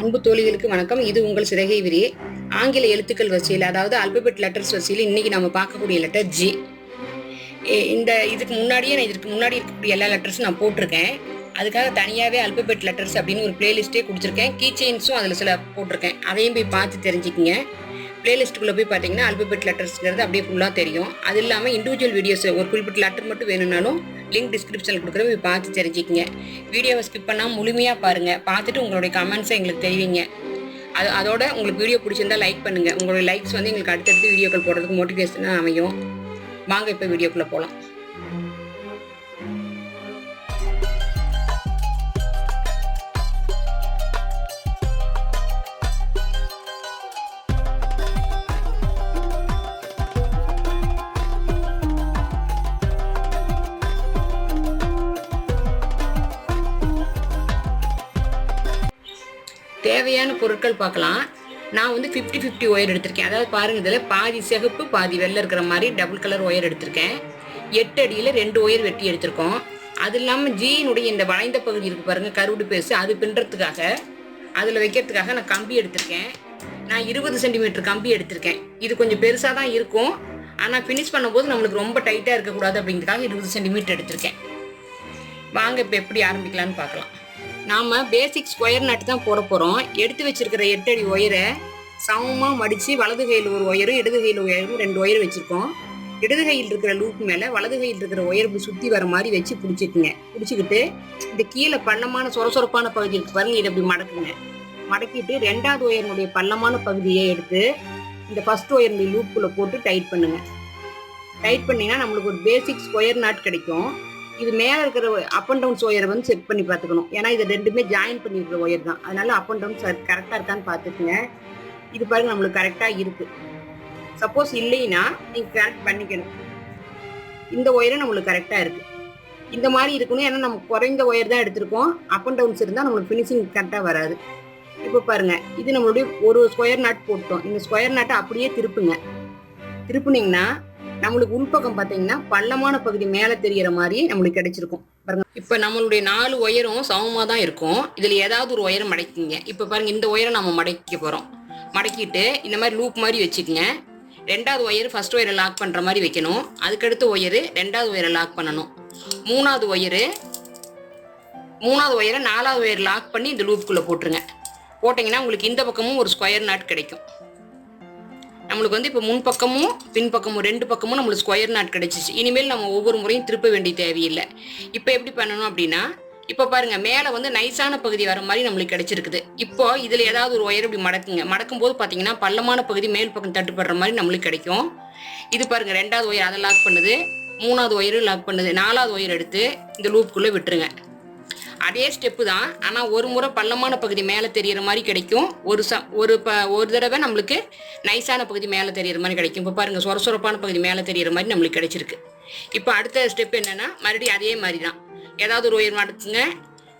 அன்பு தோழிகளுக்கு வணக்கம். இது உங்கள் சிறகை விரி ஆங்கில எழுத்துக்கள் வரிசையில் அதாவது அல்பபெட் லெட்டர்ஸ் வரிசையில் இன்னைக்கு நம்ம பார்க்கக்கூடிய லெட்டர் ஜி இந்த இதுக்கு முன்னாடியே நான் இதற்கு முன்னாடி இருக்கக்கூடிய எல்லா லெட்டர்ஸும் நான் போட்டிருக்கேன். அதுக்காக தனியாகவே அல்பபெட் லெட்டர்ஸ் அப்படின்னு ஒரு பிளேலிஸ்ட்டே கொடுத்துருக்கேன். கீ செயின்ஸும் அதில் சில போட்டிருக்கேன். அதையும் போய் பார்த்து தெரிஞ்சுக்கிங்க. பிளேலிஸ்ட்டுக்குள்ளே போய் பார்த்தீங்கன்னா அல்பபெட் லெட்டர்ஸ்ங்கிறது அப்படியே ஃபுல்லாக தெரியும். அது இல்லாமல் இண்டிவிஜுவல் வீடியோஸ் ஒரு குறிப்பிட்ட லெட்டர் மட்டும் வேணும்னாலும் லிங்க் டிஸ்கிரிப்ஷனில் கொடுக்குற போய் பார்த்து தெரிஞ்சுக்கிங்க. வீடியோவை ஸ்கிப் பண்ணால் முழுமையாக பாருங்கள் பார்த்துட்டு உங்களுடைய கமெண்ட்ஸை எங்களுக்கு தெரிவிங்க. அது அதோட உங்களுக்கு வீடியோ பிடிச்சிருந்தா லைக் பண்ணுங்கள் உங்களுடைய லைக்ஸ் வந்து எங்களுக்கு அடுத்தடுத்து வீடியோக்கள் போடுறதுக்கு மோட்டிவேஷனாக அமையும். வாங்க இப்போ வீடியோக்குள்ளே போகலாம் தேவையான பொருட்கள் பார்க்கலாம். நான் வந்து ஃபிஃப்டி ஃபிஃப்டி ஒயர் எடுத்திருக்கேன். அதாவது பாருங்க இதில் பாதி சிகப்பு பாதி வெள்ளை இருக்கிற மாதிரி டபுள் கலர் ஒயர் எடுத்திருக்கேன். எட்டு அடியில் ரெண்டு ஒயர் வெட்டி எடுத்திருக்கோம். அது இல்லாமல் ஜீனுடைய இந்த வளைந்த பகுதி இருக்கு பாருங்கள் கருவுடு பேசு அது பின்னுறதுக்காக அதில் வைக்கிறதுக்காக நான் கம்பி எடுத்திருக்கேன். நான் இருபது சென்டிமீட்டர் கம்பி எடுத்திருக்கேன். இது கொஞ்சம் பெருசாக தான் இருக்கும். ஆனால் ஃபினிஷ் பண்ணும்போது நம்மளுக்கு ரொம்ப டைட்டாக இருக்கக்கூடாது அப்படிங்கிறதுக்காக இருபது சென்டிமீட்டர் எடுத்திருக்கேன். வாங்க இப்போ எப்படி ஆரம்பிக்கலான்னு பார்க்கலாம். நாம் பேசிக் ஸ்கொயர் நட்டு தான் போட போகிறோம் எடுத்து வச்சிருக்கிற எட்டு அடி ஒயரை சமமாக மடித்து வலது கையில் ஒரு ஒயரும் இடது கையில் ஒயரும் ரெண்டு ஒயர் வச்சுருக்கோம். இடது கையில் இருக்கிற லூப் மேலே வலது கையில் இருக்கிற ஒயர் சுற்றி வர மாதிரி வச்சு பிடிச்சிக்குங்க. பிடிச்சிக்கிட்டு இந்த கீழே பள்ளமான சொரசொரப்பான பகுதி இருக்கு பாருங்க இதை அப்படி மடக்குங்க. மடக்கிட்டு ரெண்டாவது ஒயரினுடைய பள்ளமான பகுதியை எடுத்து இந்த ஃபர்ஸ்ட் ஒயரினுடைய லூப்புக்குள்ளே போட்டு டைட் பண்ணுங்க. டைட் பண்ணிங்கன்னா நம்மளுக்கு ஒரு பேசிக் ஸ்கொயர் நாட் கிடைக்கும். இது மேலே இருக்கிற அப் அண்ட் டவுன்ஸ் ஒயரை வந்து செக் பண்ணி பார்த்துக்கணும். ஏன்னா இது ரெண்டுமே ஜாயின் பண்ணியிருக்கிற ஒயர் தான். அதனால அப் அண்ட் டவுன்ஸ் கரெக்டாக இருக்கான்னு பார்த்துக்குங்க. இது பாருங்க நம்மளுக்கு கரெக்டாக இருக்கு. சப்போஸ் இல்லைன்னா நீங்கள் கரெக்ட் பண்ணிக்கணும். இந்த ஒயரும் நம்மளுக்கு கரெக்டாக இருக்கு. இந்த மாதிரி இருக்கணும். ஏன்னா நம்ம குறைந்த ஒயர் தான் எடுத்திருக்கோம். அப் அண்ட் டவுன்ஸ் இருந்தால் நம்மளுக்கு ஃபினிஷிங் கரெக்டாக வராது. இப்போ பாருங்க இது நம்மளுடைய ஒரு ஸ்கொயர் நாட் போட்டோம் இந்த ஸ்கொயர் நாட்டை அப்படியே திருப்புங்க. திருப்புனீங்கன்னா நம்மளுக்கு உள்பக்கம் பார்த்தீங்கன்னா பள்ளமான பகுதி மேலே தெரிகிற மாதிரி நம்மளுக்கு கிடைச்சிருக்கும். பாருங்க. இப்போ நம்மளுடைய நாலு ஒயரும் சமமாக தான் இருக்கும். இதில் ஏதாவது ஒரு ஒயரை மடக்கிங்க. இப்போ பாருங்க இந்த ஒயரை நம்ம மடக்கிக்க போகிறோம் மடக்கிட்டு இந்த மாதிரி லூப் மாதிரி வச்சுக்கோங்க. ரெண்டாவது ஒயர் ஃபர்ஸ்ட் ஒயரை லாக் பண்ணுற மாதிரி வைக்கணும். அதுக்கடுத்த ஒயரு ரெண்டாவது ஒயரை லாக் பண்ணணும். மூணாவது ஒயரு மூணாவது ஒயரை நாலாவது ஒயர் லாக் பண்ணி இந்த லூப்புக்குள்ளே போட்டுருங்க. போட்டிங்கன்னா உங்களுக்கு இந்த பக்கமும் ஒரு ஸ்கொயர் நாட் கிடைக்கும். நம்மளுக்கு வந்து இப்போ முன் பக்கமும் ரெண்டு பக்கமும் நம்மளுக்கு ஸ்கொயர் நாட் கிடைச்சிச்சு. இனிமேல் நம்ம ஒவ்வொரு முறையும் திருப்ப வேண்டிய தேவையில்லை. இப்போ எப்படி பண்ணணும் அப்படின்னா இப்போ பாருங்க மேலே வந்து நைஸான பகுதி வர மாதிரி நம்மளுக்கு கிடைச்சிருக்குது. இப்போ இதில் ஏதாவது ஒரு ஒயர் இப்படி மடக்குங்க. மடக்கும் போது பார்த்தீங்கன்னா பள்ளமான பகுதி மேல் பக்கம் தட்டுப்படுற மாதிரி நம்மளுக்கு கிடைக்கும். இது பாருங்க ரெண்டாவது ஒயர் அதை லாக் பண்ணுது. மூணாவது ஒயரும் லாக் பண்ணுது. நாலாவது ஒயர் எடுத்து இந்த லூப்புக்குள்ளே விட்டுருங்க. அதே ஸ்டெப்பு தான். ஆனால் ஒரு முறை பள்ளமான பகுதி மேலே தெரியிற மாதிரி கிடைக்கும். ஒரு ச ஒரு ப ஒரு தடவை நம்மளுக்கு நைஸான பகுதி மேலே தெரியிற மாதிரி கிடைக்கும். இப்போ பாருங்கள் சொர சொரப்பான பகுதி மேலே தெரியிற மாதிரி நம்மளுக்கு கிடைச்சிருக்கு. இப்போ அடுத்த ஸ்டெப் என்னென்னா மறுபடியும் அதே மாதிரி தான். ஏதாவது ஒரு ஒயர் மடக்குங்க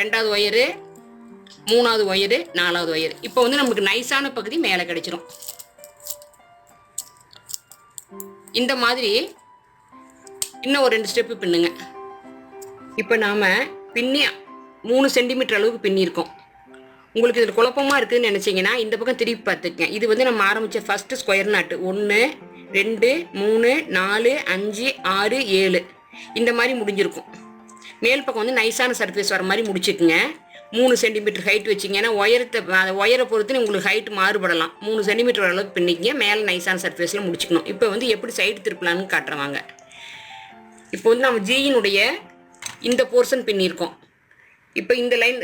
ரெண்டாவது ஒயரு மூணாவது ஒயரு நாலாவது ஒயரு இப்போ வந்து நம்மளுக்கு நைஸான பகுதி மேலே கிடைச்சிரும். இந்த மாதிரி இன்னும் ஒரு ரெண்டு ஸ்டெப்பு பின்னுங்க. இப்போ நாம் பின்னி மூணு சென்டிமீட்டர் அளவுக்கு பின்னியிருக்கோம். உங்களுக்கு இதில் குழப்பமாக இருக்குதுன்னு நினச்சிங்கன்னா இந்த பக்கம் திருப்பி பார்த்துக்கங்க. இது வந்து நம்ம ஆரம்பித்த ஃபஸ்ட்டு ஸ்கொயர் நாட்டு. ஒன்று ரெண்டு மூணு நாலு அஞ்சு ஆறு ஏழு. இந்த மாதிரி முடிஞ்சிருக்கும். மேல் பக்கம் வந்து நைஸான சர்ஃபேஸ் வர மாதிரி முடிச்சுக்குங்க. மூணு சென்டிமீட்டர் ஹைட் வச்சிங்க ஏன்னா உயரத்தை அந்த உயரை பொறுத்து உங்களுக்கு ஹைட் மாறுபடலாம். மூணு சென்டிமீட்டர் அளவுக்கு பின்னிக்கிங்க. மேலே நைஸான சர்ஃபேஸில் முடிச்சுக்கணும். இப்போ வந்து எப்படி சைடு திருப்பலான்னு காட்டுறவாங்க இப்போ வந்து நம்ம ஜியினுடைய இந்த போர்ஷன் பின்னிருக்கோம் இப்போ இந்த லைன்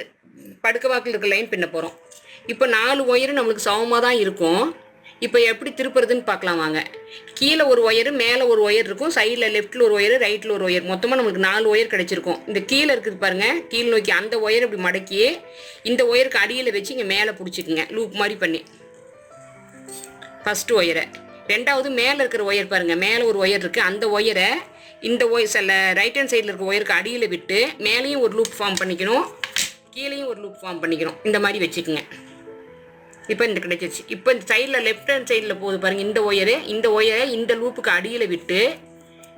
படுக்க வாக்கில் இருக்க லைன் பின்ன போகிறோம் இப்போ நாலு ஒயரும் நம்மளுக்கு சமமாக தான் இருக்கும். இப்போ எப்படி திருப்புறதுன்னு பார்க்கலாம் வாங்க. கீழே ஒரு ஒயரு மேலே ஒரு ஒயர் இருக்கும். சைடில் லெஃப்ட்டில் ஒரு ஒயர் ரைட்டில் ஒரு ஒயர். மொத்தமாக நம்மளுக்கு நாலு ஒயர் கிடச்சிருக்கும். இந்த கீழே இருக்குது பாருங்கள் கீழே நோக்கி அந்த ஒயர் இப்படி மடக்கி இந்த ஒயருக்கு அடியில் வச்சு இங்கே மேலே பிடிச்சிக்குங்க. லூப் மாதிரி பண்ணி. ஃபஸ்ட்டு ஒயரை. ரெண்டாவது மேலே இருக்கிற ஒயர் பாருங்கள் மேலே ஒரு ஒயர் இருக்குது அந்த ஒயரை இந்த ஒயர் சில ரைட் ஹேண்ட் சைடில் இருக்க ஒயருக்கு அடியில் விட்டு மேலேயும் ஒரு லூப் ஃபார்ம் பண்ணிக்கணும். கீழேயும் ஒரு லூப் ஃபார்ம் பண்ணிக்கணும். இந்த மாதிரி வச்சுக்கோங்க. இப்போ இந்த கிடைச்சிச்சு இப்போ இந்த சைடில் லெஃப்ட் ஹேண்ட் சைடில் போகுது பாருங்கள் இந்த ஒயரு இந்த ஒயரை இந்த லூப்புக்கு அடியில் விட்டு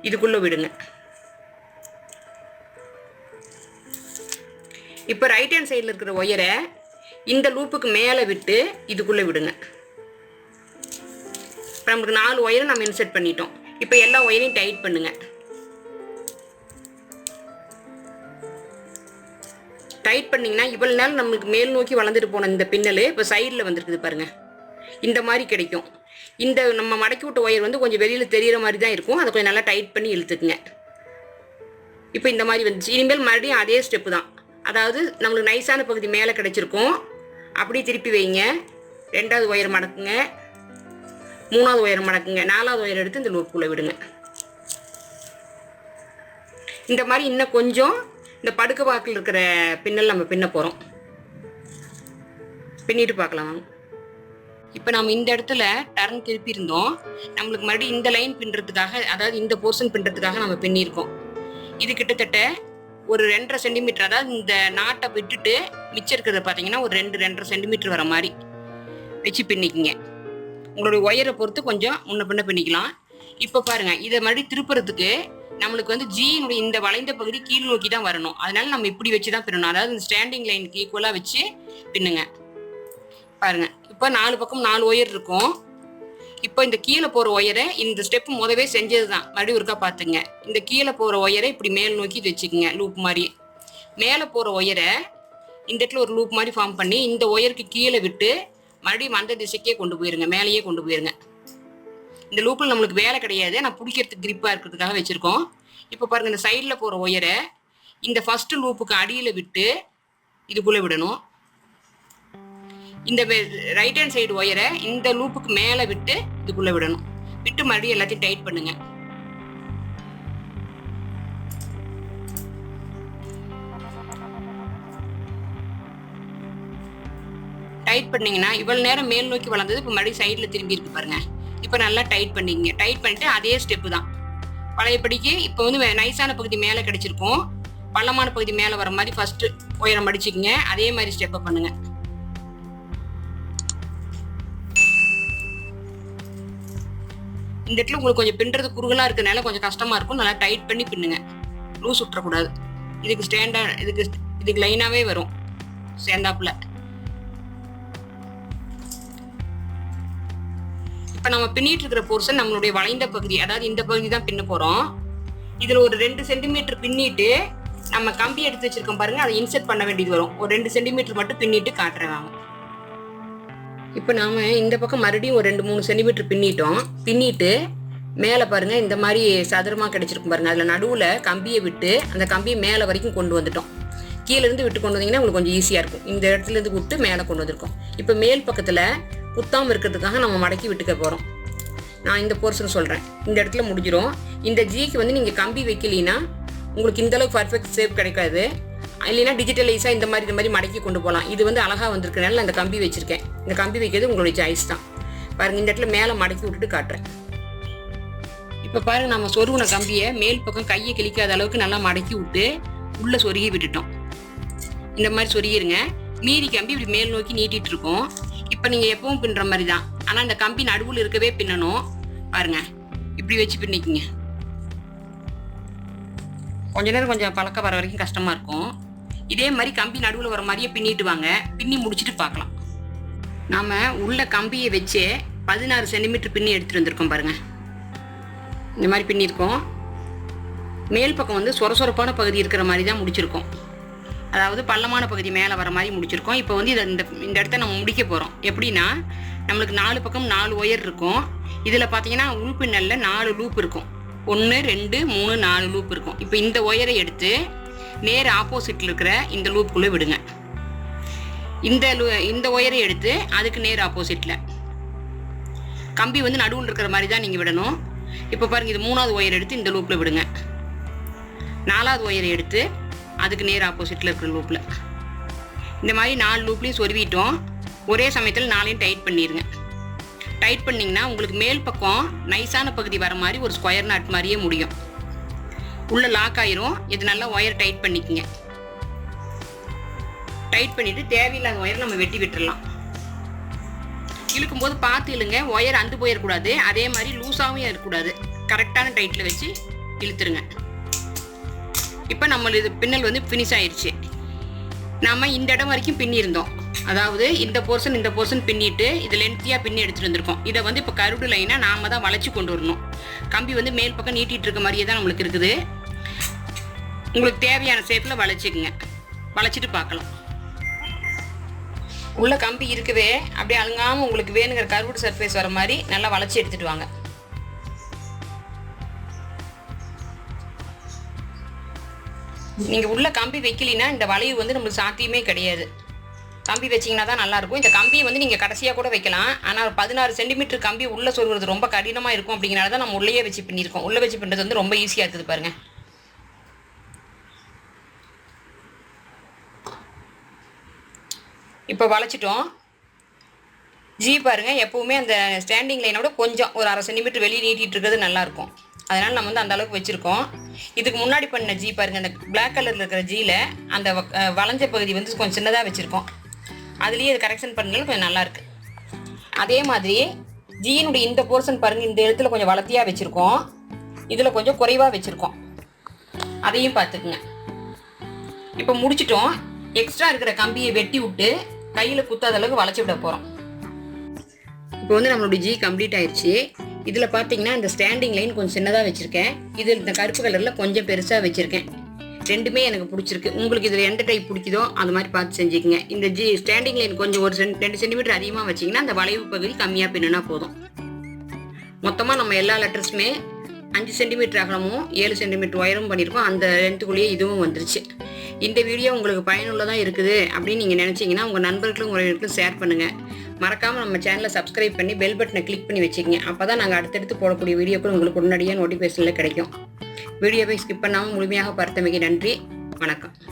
இதுக்குள்ளே விடுங்க. இப்போ ரைட் ஹேண்ட் சைடில் இருக்கிற ஒயரை இந்த லூப்புக்கு மேலே விட்டு இதுக்குள்ளே விடுங்க. இப்போ நம்மளுக்கு நாலு ஒயரை நம்ம இன்செர்ட் பண்ணிட்டோம். இப்போ எல்லா ஒயரையும் டைட் பண்ணுங்க. டைட் பண்ணிங்கன்னா இவ்வளோ நாள் நம்மளுக்கு மேல் நோக்கி வளர்ந்துட்டு போன இந்த பின்னல் இப்போ சைடில் வந்துருக்குது பாருங்க. இந்த மாதிரி கிடைக்கும். இந்த நம்ம மடக்கி விட்ட ஒயர் வந்து கொஞ்சம் வெளியில் தெரிகிற மாதிரி தான் இருக்கும். அதை கொஞ்சம் நல்லா டைட் பண்ணி இழுத்துக்குங்க. இப்போ இந்த மாதிரி வந்துச்சு. இனிமேல் மறுபடியும் அதே ஸ்டெப்பு தான். அதாவது நம்மளுக்கு நைஸான பகுதி மேலே கிடைச்சிருக்கும். அப்படியே திருப்பி வைங்க. ரெண்டாவது ஒயர் மடக்குங்க. மூணாவது ஒயர் மடக்குங்க நாலாவது ஒயர் எடுத்து இந்த லூப்புக்குள்ளே விடுங்க. இந்த மாதிரி இன்னும் கொஞ்சம் இந்த படுக்க பாக்கில் இருக்கிற பின்னல் நம்ம பின்ன போகிறோம் பின்னிட்டு பார்க்கலாம் இப்போ நம்ம இந்த இடத்துல டர்ன் திருப்பி இருந்தோம். நம்மளுக்கு மறுபடியும் இந்த லைன் பின்னுறதுக்காக அதாவது இந்த போர்ஷன் பின்னுறதுக்காக நம்ம பின்னிருக்கோம் இது கிட்டத்தட்ட ஒரு ரெண்டரை சென்டிமீட்டர் அதாவது இந்த நாட்டை விட்டுட்டு மிச்சம் இருக்கிறத பார்த்தீங்கன்னா ஒரு ரெண்டு ரெண்டரை சென்டிமீட்டர் வர மாதிரி வச்சு பின்னிக்கிங்க. உங்களுடைய ஒயரை பொறுத்து கொஞ்சம் முன்ன பின்ன பண்ணிக்கலாம் இப்போ பாருங்க இதை மறுபடியும் திருப்புறதுக்கு நம்மளுக்கு வந்து ஜீனுடைய இந்த வளைந்த பகுதி கீழ் நோக்கி தான் வரணும். அதனால நம்ம இப்படி வச்சு தான் பின்னணும். அதாவது இந்த ஸ்டாண்டிங் லைனுக்கு ஈக்குவலாக வச்சு பின்னுங்க. பாருங்க இப்போ நாலு பக்கம் நாலு ஒயர் இருக்கும். இப்போ இந்த கீழே போகிற ஒயரை இந்த ஸ்டெப் முதவே செஞ்சது தான். மறுபடியும் ஒருக்கா பார்த்துங்க. இந்த கீழே போகிற ஒயரை இப்படி மேல் நோக்கி வச்சுக்கோங்க லூப் மாதிரி. மேலே போகிற ஒயரை இந்த இடத்துல ஒரு லூப் மாதிரி ஃபார்ம் பண்ணி இந்த ஒயருக்கு கீழே விட்டு மறுபடியும் அந்த திசைக்கே கொண்டு போயிருங்க மேலேயே கொண்டு போயிருங்க. இந்த லூப்பில் நம்மளுக்கு வேலை கிடையாது. நான் பிடிக்கிறதுக்கு கிரிப்பாக இருக்கிறதுக்காக வச்சுருக்கோம். இப்போ பாருங்கள் இந்த சைடில் போகிற ஒயரை இந்த ஃபஸ்ட்டு லூப்புக்கு அடியில் விட்டு இதுக்குள்ளே விடணும். இந்த ரைட் ஹேண்ட் சைடு ஒயரை இந்த லூப்புக்கு மேலே விட்டு இதுக்குள்ளே விடணும். விட்டு மறுபடியும் எல்லாத்தையும் டைட் பண்ணுங்கள் டைட் பண்ணீங்கன்னா இவ்வளவு நேரம் மேல் நோக்கி வளர்ந்தது இப்போ மறுபடியும் சைடில் திரும்பி இருக்கு பாருங்க. இப்போ நல்லா டைட் பண்ணிங்க. டைட் பண்ணிட்டு அதே ஸ்டெப்பு தான். பழையபடிக்கு இப்போ வந்து நைஸான பகுதி மேலே கிடைச்சிருக்கும். பள்ளமான பகுதி மேலே வர மாதிரி ஃபர்ஸ்ட் உயரம் அடிச்சுக்கங்க. அதே மாதிரி ஸ்டெப்பை பண்ணுங்க. இந்த இடத்துல உங்களுக்கு கொஞ்சம் பின்றது குறுகலா இருக்கனால கொஞ்சம் கஷ்டமா இருக்கும். நல்லா டைட் பண்ணி பின்னுங்க. லூஸ் விட்டுறக்கூடாது இதுக்கு ஸ்டாண்டர்ட் இதுக்கு இதுக்கு லைனாவே வரும். சேர்ந்தாப்புல. இப்போ நம்ம பின்னிட்டு இருக்கிற போர்ஷன் நம்மளுடைய வளைந்த பகுதி அதாவது இந்த பகுதி தான் பின்ன போறோம். இதுல ஒரு ரெண்டு சென்டிமீட்டர் பின்னிட்டு நம்ம கம்பி எடுத்து வச்சிருக்கோம் பாருங்க அதை இன்செர்ட் பண்ண வேண்டியது வரும். ஒரு ரெண்டு சென்டிமீட்டர் மட்டும் பின்னிட்டு காட்டுறேன் இப்போ நாம இந்த பக்கம் மறுபடியும் ஒரு ரெண்டு மூணு சென்டிமீட்டர் பின்னிட்டோம். பின்னிட்டு மேலே பாருங்க இந்த மாதிரி சதுரமாக கிடைச்சிருக்கும் பாருங்க. அதில் நடுவில் கம்பியை விட்டு அந்த கம்பியை மேலே வரைக்கும் கொண்டு வந்துட்டோம். கீழேருந்து விட்டு கொண்டு வந்தீங்கன்னா உங்களுக்கு கொஞ்சம் ஈஸியாக இருக்கும். இந்த இடத்துல இருந்து விட்டு மேலே கொண்டு வந்திருக்கோம். இப்போ மேல் பக்கத்தில் குத்தாமல் இருக்கிறதுக்காக நம்ம மடக்கி விட்டுக்க போகிறோம் நான் இந்த போர்ஷன் சொல்கிறேன் இந்த இடத்துல முடிஞ்சிடும் இந்த ஜிக்கு வந்து நீங்கள் கம்பி வைக்கலினா உங்களுக்கு இந்த அளவுக்கு பர்ஃபெக்ட் ஷேப் கிடைக்காது. இல்லைன்னா டிஜிட்டலைஸாக இந்த மாதிரி இந்த மாதிரி மடக்கி கொண்டு போகலாம் இது வந்து அழகாக வந்திருக்கனால நான் இந்த கம்பி வச்சுருக்கேன். இந்த கம்பி வைக்கிறது உங்களுடைய சாய்ஸ் தான். பாருங்க இந்த இடத்துல மேலே மடக்கி விட்டுட்டு காட்டுறேன். இப்போ பாருங்கள் நம்ம சொருகுன கம்பியை மேல் பக்கம் கையை கிழிக்காத அளவுக்கு நல்லா மடக்கி விட்டு உள்ளே சொருகி விட்டுட்டோம். இந்த மாதிரி சொருகிருங்க மீதி கம்பி இப்படி மேல் நோக்கி நீட்டிட்டு இருக்கோம் இப்போ நீங்கள் எப்பவும் பின்னுற மாதிரி தான். ஆனால் இந்த கம்பி நடுவில் இருக்கவே பின்னணும். பாருங்க. இப்படி வச்சு பின்னிக்கிங்க. கொஞ்ச நேரம் கொஞ்சம் பழக்க வர வரைக்கும் கஷ்டமாக இருக்கும். இதே மாதிரி கம்பி நடுவில் வர மாதிரியே பின்னிட்டு வாங்க. பின்னி முடிச்சுட்டு பார்க்கலாம். நாம் உள்ள கம்பியை வச்சு பதினாறு சென்டிமீட்டர் பின்னி எடுத்துகிட்டு வந்திருக்கோம் பாருங்க. இந்த மாதிரி பின்னிருக்கோம் மேல் பக்கம் வந்து சொர சொரப்பான பகுதி இருக்கிற மாதிரி தான் முடிச்சிருக்கோம். அதாவது பள்ளமான பகுதி மேலே வர மாதிரி முடிச்சிருக்கோம். இப்போ வந்து இதை இந்த இந்த இடத்த நம்ம முடிக்க போகிறோம் எப்படின்னா நம்மளுக்கு நாலு பக்கம் நாலு ஒயர் இருக்கும். இதில் பார்த்தீங்கன்னா உள்பின்னலில் நாலு லூப் இருக்கும். ஒன்று ரெண்டு மூணு நாலு லூப் இருக்கும். இப்போ இந்த ஒயரை எடுத்து நேர் ஆப்போசிட்டில் இருக்கிற இந்த லூப்புக்குள்ளே விடுங்க. இந்த லூ- இந்த ஒயரை எடுத்து அதுக்கு நேர் ஆப்போசிட்டில் கம்பி வந்து நடுவில் இருக்கிற மாதிரி தான் நீங்கள் விடணும். இப்போ பாருங்கள் இது மூணாவது ஒயர் எடுத்து இந்த லூப்பில் விடுங்க. நாலாவது ஒயரை எடுத்து அதுக்கு நேர் ஆப்போசிட்டில் இருக்கிற லூப்பில் இந்த மாதிரி நாலு லூப்லேயும் சொருவிட்டோம். ஒரே சமயத்தில் நாளையும் டைட் பண்ணிடுங்க டைட் பண்ணிங்கன்னா உங்களுக்கு மேல் பக்கம் நைஸான பகுதி வர மாதிரி ஒரு ஸ்கொயர் நாட் மாதிரியே முடியும். உள்ளே லாக் ஆயிரும். இது நல்லா ஒயர் டைட் பண்ணிக்கங்க. டைட் பண்ணிவிட்டு தேவையில்லாத ஒயர் நம்ம வெட்டி விட்டுறலாம். இழுக்கும்போது பார்த்து இழுங்க. ஒயர் அந்து போயிடக்கூடாது. அதே மாதிரி லூஸாகவும் இருக்கக்கூடாது. கரெக்டான டைட்டில் வச்சு இழுத்துருங்க. இப்போ நம்ம இது பின்னல் வந்து ஃபினிஷ் ஆயிடுச்சு நம்ம இந்த இடம் வரைக்கும் பின்னிருந்தோம் அதாவது இந்த போர்ஷன் இந்த போர்ஷன் பின்னிட்டு இது லென்த்தியாக பின்னி எடுத்துகிட்டு வந்திருக்கோம். இதை வந்து இப்போ கருடு லைனாக நாம் தான் வளைச்சி கொண்டு வரணும். கம்பி வந்து மேல் பக்கம் நீட்டிட்டு இருக்க மாதிரியே தான் நம்மளுக்கு இருக்குது. உங்களுக்கு தேவையான ஷேப்பில் வளைச்சிக்குங்க. வளைச்சிட்டு பார்க்கலாம். உள்ள கம்பி இருக்கவே அப்படியே அழுங்காமல் உங்களுக்கு வேணுங்கிற கருவுடு சர்ஃபேஸ் வர மாதிரி நல்லா வளைச்சி எடுத்துட்டு வாங்க. நீங்கள் உள்ளே கம்பி வைக்கலினா இந்த வளைவு வந்து நம்மளுக்கு சாத்தியமே கிடையாது. கம்பி வச்சிங்கன்னா தான் நல்லாயிருக்கும். இந்த கம்பியை வந்து நீங்கள் கடைசியாக கூட வைக்கலாம். ஆனால் பதினாறு சென்டிமீட்டர் கம்பி உள்ளே சொல்கிறது ரொம்ப கடினமாக இருக்கும் அப்படிங்கிறனால தான் நம்ம உள்ளேயே வச்சு பின்னிருக்கோம் உள்ளே வச்சு பண்ணுறது வந்து ரொம்ப ஈஸியாக இருக்குது பாருங்கள் இப்போ வளைச்சிட்டோம். ஜி பாருங்க எப்போவுமே அந்த ஸ்டாண்டிங் லைனோட கொஞ்சம் ஒரு அரை சென்டிமீட்டர் வெளியே நீட்டிட்டு இருக்கிறது நல்லா இருக்கும் நம்ம வந்து அந்த அளவுக்கு வச்சுருக்கோம். இதுக்கு முன்னாடி பண்ண ஜி பாருங்க அந்த பிளாக் கலர்ல இருக்கிற ஜீல அந்த வளைஞ்ச பகுதி வந்து கொஞ்சம் சின்னதாக வச்சிருக்கோம். அதுலேயே கரெக்ஷன் பண்ணல கொஞ்சம் நல்லா இருக்கு. அதே மாதிரி ஜீனுடைய இந்த போர்ஷன் பாருங்க இந்த இடத்துல கொஞ்சம் வளர்த்தியாக வச்சிருக்கோம். இதில் கொஞ்சம் குறைவாக வச்சிருக்கோம். அதையும் பார்த்துக்குங்க. இப்போ முடிச்சிட்டோம். எக்ஸ்ட்ரா இருக்கிற கம்பியை வெட்டி விட்டு கையில் குத்தாத அளவுக்கு வளைச்சி விட போகிறோம் இப்போ வந்து நம்மளுடைய ஜி கம்ப்ளீட் ஆயிடுச்சு இதில் பார்த்தீங்கன்னா இந்த ஸ்டாண்டிங் லைன் கொஞ்சம் சின்னதாக வச்சுருக்கேன். இதில் இந்த கருப்பு கலரில் கொஞ்சம் பெருசாக வச்சுருக்கேன். ரெண்டுமே எனக்கு பிடிச்சிருக்கு. உங்களுக்கு இதில் எந்த டைப் பிடிக்குதோ அது மாதிரி பார்த்து செஞ்சுக்கங்க. இந்த ஜி ஸ்டாண்டிங் லைன் கொஞ்சம் ஒரு சென் ரெண்டு சென்டிமீட்டர் அதிகமாக வச்சிங்கன்னா அந்த வளைவு பகுதி கம்மியாக பின்னுனா போதும். மொத்தமாக நம்ம எல்லா லெட்டர்ஸுமே அஞ்சு சென்டிமீட்டர் அகலமும் ஏழு சென்டிமீட்டர் உயரமும் பண்ணியிருக்கோம். அந்த லென்த்துக்குள்ளேயே இதுவும் வந்துருச்சு. இந்த வீடியோ உங்களுக்கு பயனுள்ளதாக இருக்குது அப்படின்னு நீங்கள் நினச்சிங்கன்னா உங்கள் நண்பர்களும் உறவினர்களுக்கும் ஷேர் பண்ணுங்கள் மறக்காமல் நம்ம சேனலை சப்ஸ்கிரைப் பண்ணி பெல் பட்டனை கிளிக் பண்ணி வச்சுக்கங்க. அப்போ தான் நாங்கள் அடுத்தடுத்து போடக்கூடிய வீடியோக்கள் உங்களுக்கு உடனடியாக நோட்டிஃபிகேஷனில் கிடைக்கும். வீடியோவை ஸ்கிப் பண்ணாமல் முழுமையாக பார்த்தமைக்கு நன்றி. வணக்கம்.